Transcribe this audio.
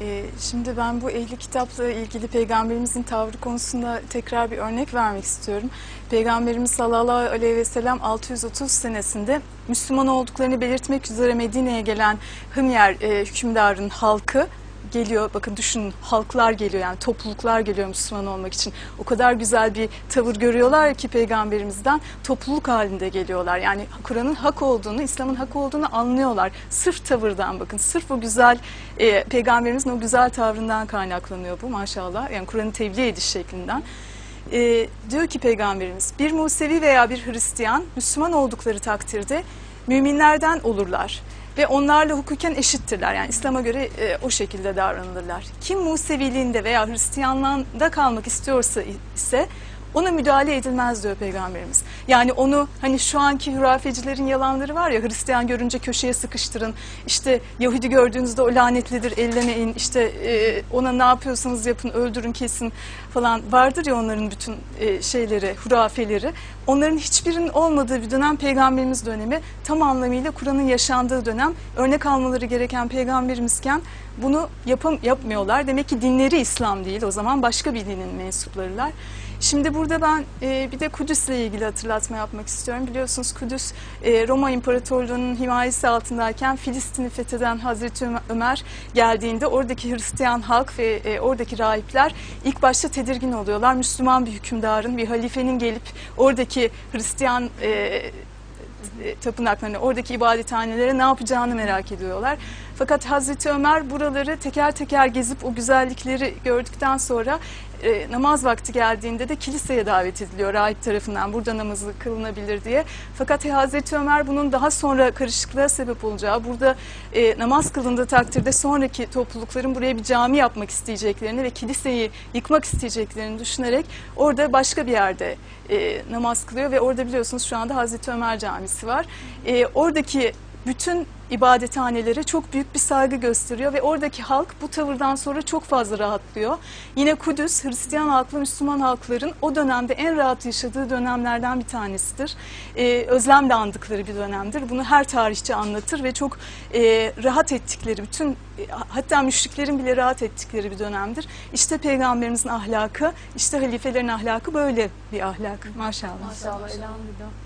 Ee, şimdi ben bu ehli kitapla ilgili peygamberimizin tavrı konusunda tekrar bir örnek vermek istiyorum. Peygamberimiz sallallahu aleyhi ve sellem 630 senesinde Müslüman olduklarını belirtmek üzere Medine'ye gelen Hımyer e, hükümdarın halkı geliyor. Bakın düşünün halklar geliyor yani topluluklar geliyor Müslüman olmak için. O kadar güzel bir tavır görüyorlar ki peygamberimizden topluluk halinde geliyorlar. Yani Kur'an'ın hak olduğunu, İslam'ın hak olduğunu anlıyorlar. Sırf tavırdan bakın. Sırf o güzel e, peygamberimizin o güzel tavrından kaynaklanıyor bu maşallah. Yani Kur'an'ı tebliğ ediş şeklinden. E, diyor ki peygamberimiz bir Musevi veya bir Hristiyan Müslüman oldukları takdirde müminlerden olurlar ve onlarla hukuken eşittirler. Yani İslam'a göre e, o şekilde davranılırlar. Kim Museviliğinde veya Hristiyanlığında kalmak istiyorsa ise ona müdahale edilmez diyor Peygamberimiz. Yani onu hani şu anki hürafecilerin yalanları var ya Hristiyan görünce köşeye sıkıştırın. İşte Yahudi gördüğünüzde o lanetlidir ellemeyin. İşte e, ona ne yapıyorsanız yapın öldürün kesin falan vardır ya onların bütün e, şeyleri hurafeleri. Onların hiçbirinin olmadığı bir dönem peygamberimiz dönemi tam anlamıyla Kur'an'ın yaşandığı dönem örnek almaları gereken peygamberimizken bunu yapam yapmıyorlar. Demek ki dinleri İslam değil o zaman başka bir dinin mensuplarılar. Şimdi burada ben e, bir de Kudüs'le ilgili hatırlatma yapmak istiyorum. Biliyorsunuz Kudüs e, Roma İmparatorluğu'nun himayesi altındayken Filistin'i fetheden Hazreti Ömer- geldiğinde oradaki Hristiyan halk ve e, oradaki rahipler ilk başta tedirgin oluyorlar. Müslüman bir hükümdarın, bir halifenin gelip oradaki Hristiyan e, tapınaklarına, oradaki ibadethanelere ne yapacağını merak ediyorlar. Fakat Hazreti Ömer buraları teker teker gezip o güzellikleri gördükten sonra e, namaz vakti geldiğinde de kiliseye davet ediliyor rahip tarafından burada namazı kılınabilir diye. Fakat Hazreti Ömer bunun daha sonra karışıklığa sebep olacağı, burada e, namaz kılındığı takdirde sonraki toplulukların buraya bir cami yapmak isteyeceklerini ve kiliseyi yıkmak isteyeceklerini düşünerek orada başka bir yerde e, namaz kılıyor ve orada biliyorsunuz şu anda Hazreti Ömer Camisi var. E, oradaki bütün ibadethanelere çok büyük bir saygı gösteriyor ve oradaki halk bu tavırdan sonra çok fazla rahatlıyor. Yine Kudüs Hristiyan halkla Müslüman halkların o dönemde en rahat yaşadığı dönemlerden bir tanesidir. Ee, özlemle andıkları bir dönemdir. Bunu her tarihçi anlatır ve çok e, rahat ettikleri bütün hatta müşriklerin bile rahat ettikleri bir dönemdir. İşte peygamberimizin ahlakı, işte halifelerin ahlakı böyle bir ahlak maşallah. Maşallah elhamdülillah.